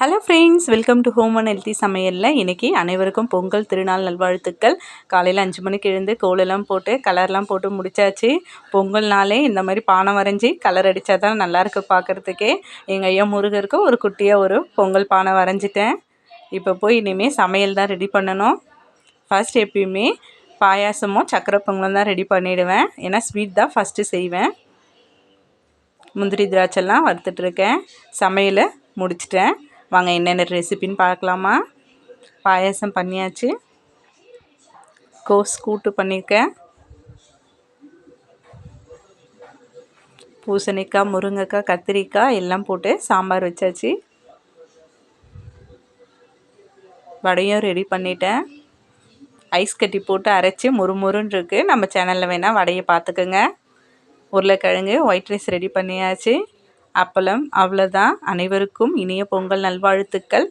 Hello friends welcome to home and healthy சமையலில். இன்றைக்கி அனைவருக்கும் பொங்கல் திருநாள் நல்வாழ்த்துக்கள். காலையில் அஞ்சு மணிக்கு எழுந்து கோலெல்லாம் போட்டு கலர்லாம் போட்டு முடிச்சாச்சு. பொங்கல் நாளே இந்த மாதிரி பானை வரைஞ்சி கலர் அடித்தா தான் நல்லாயிருக்கு பார்க்குறதுக்கே எங்கள் ஐயா முருகருக்கு ஒரு குட்டியாக ஒரு பொங்கல் பானை வரைஞ்சிட்டேன். இப்போ போய் இனிமேல் சமையல் தான் ரெடி பண்ணணும். ஃபஸ்ட் எப்பயுமே பாயாசமும் சக்கரை பொங்கலும் தான் ரெடி பண்ணிவிடுவேன் ஏன்னா ஸ்வீட் தான் ஃபஸ்ட்டு செய்வேன். முந்திரி திராட்சைலாம் வறுத்துட்ருக்கேன் சமையலை முடிச்சிட்டேன். வாங்க என்னென்ன ரெசிபின்னு பார்க்கலாமா? பாயாசம் பண்ணியாச்சு. கோஸ் கூட்டு பண்ணியிருக்கேன் பூசணிக்காய் முருங்கைக்காய் கத்திரிக்காய் எல்லாம் போட்டு சாம்பார் வச்சாச்சு. வடையும் ரெடி பண்ணிட்டேன். ஐஸ் கட்டி போட்டு அரைச்சி முறுமுறுன்னு இருக்குது நம்ம சேனலில் வேணால் வடையை பார்த்துக்குங்க. உருளைக்கிழங்கு ஒயிட் ரைஸ் ரெடி பண்ணியாச்சு. அப்பளம் அவ்வளோதான் அனைவருக்கும் இனிய பொங்கல் நல்வாழ்த்துக்கள்.